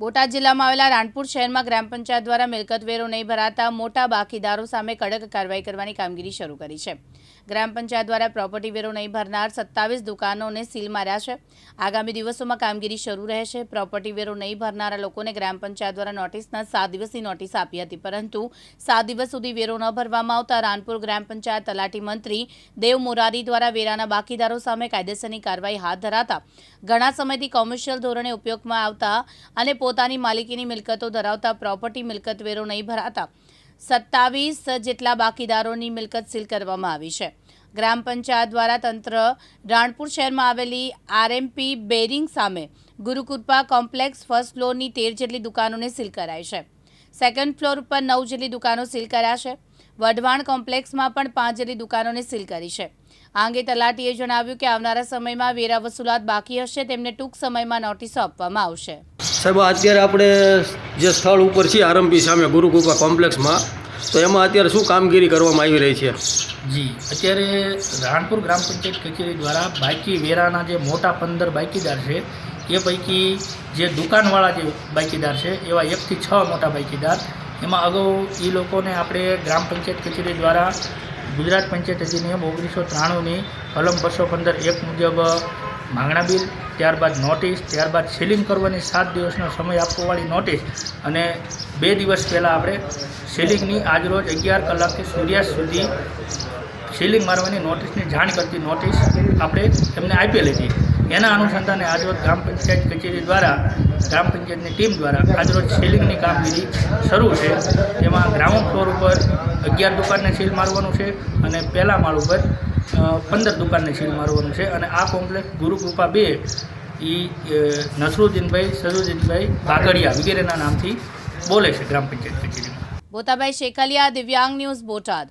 બોટાદ જિલ્લામાં આવેલા રાણપુર શહેરમાં ગ્રામ પંચાયત દ્વારા મિલકત વેરો નહીં ભરાતા મોટા બાકીદારો સામે કડક કાર્યવાહી કરવાની કામગીરી શરૂ કરી છે. ગ્રામ પંચાયત દ્વારા પ્રોપર્ટી વેરો નહીં ભરનાર સત્તાવીસ દુકાનોને સીલ માર્યા છે. આગામી દિવસોમાં કામગીરી શરૂ રહેશે. પ્રોપર્ટી વેરો નહીં ભરનારા લોકોને ગ્રામ પંચાયત દ્વારા નોટિસના સાત દિવસની નોટિસ આપી હતી, પરંતુ સાત દિવસ સુધી વેરો ન ભરવામાં આવતા રાણપુર ગ્રામ પંચાયત તલાટી મંત્રી દેવ મોરારી દ્વારા વેરાના બાકીદારો સામે કાયદેસરની કાર્યવાહી હાથ ધરાતા ઘણા સમયથી કોમર્શિયલ ધોરણે ઉપયોગમાં આવતા અને પોતાની માલિકીની મિલકતો ધરાવતા પ્રોપર્ટી મિલકત વેરો નહીં ભરાતા. સત્તાવીસ જેટલા બાકીદારોની મિલકત સીલ કરવામાં આવી છે. ગ્રામ પંચાયત દ્વારા તંત્ર રાણપુર શહેરમાં આવેલી આરએમપી બેરિંગ સામે ગુરુકૃપા કોમ્પ્લેક્સ ફર્સ્ટ ફ્લોરની તેર જેટલી દુકાનોને સીલ કરાઈ છે. સેકન્ડ ફ્લોર ઉપર નવ જેટલી દુકાનો સીલ કર્યા છે. વઢવાણ કોમ્પ્લેક્સમાં પણ પાંચ જેટલી દુકાનોને સીલ કરી છે. આ અંગે તલાટીએ જણાવ્યું કે આવનારા સમયમાં વેરા વસૂલાત બાકી હશે, તેમને ટૂંક સમયમાં નોટિસો આપવામાં આવશે. સાહેબ, અત્યારે આપણે જે સ્થળ ઉપર છીએ, આરંભી સામે ગુરુકૃપા કોમ્પ્લેક્સમાં, તો એમાં અત્યારે શું કામગીરી કરવામાં આવી રહી છે? જી, અત્યારે રાણપુર ગ્રામ પંચાયત કચેરી દ્વારા બાકી વેરાના જે મોટા પંદર બાકીદાર છે, એ પૈકી જે દુકાનવાળા જે બાકીદાર છે, એવા એકથી છ મોટા બાકીદાર એમાં અગાઉ એ લોકોને આપણે ગ્રામ પંચાયત કચેરી દ્વારા ગુજરાત પંચાયત અધિનિયમ ઓગણીસો ત્રાણુંની કલમ બસો પંદર એક મુજબ માંગણા બિલ ત્યારબાદ નોટિસ, ત્યારબાદ સીલિંગ કરવાની સાત દિવસનો સમય આપવાવાળી નોટિસ અને બે દિવસ પહેલાં આપણે સીલિંગની આજરોજ અગિયાર કલાકથી સૂર્યાસ્ત સુધી સીલિંગ મારવાની નોટિસની જાણ કરતી નોટિસ આપણે એમને આપેલી હતી. એના અનુસંધાને આજરોજ ગ્રામ પંચાયત કચેરી દ્વારા, ગ્રામ પંચાયતની ટીમ દ્વારા આજરોજ સીલિંગની કામગીરી શરૂ છે. તેમાં ગ્રાઉન્ડ ફ્લોર ઉપર અગિયાર દુકાનને સીલ મારવાનું છે અને પહેલા માળ ઉપર પંદર દુકાનને સીલ મારવાનું છે. અને આ કોમ્પ્લેક્સ ગુરુકૃપા બે એ નસરુદ્દીનભાઈ, સરુદ્દીનભાઈ બાગડિયા વગેરેના નામથી બોલે છે ગ્રામ પંચાયત કચેરીમાં. બોતાભાઈ શેખલિયા, દિવ્યાંગ ન્યૂઝ બોટાદ.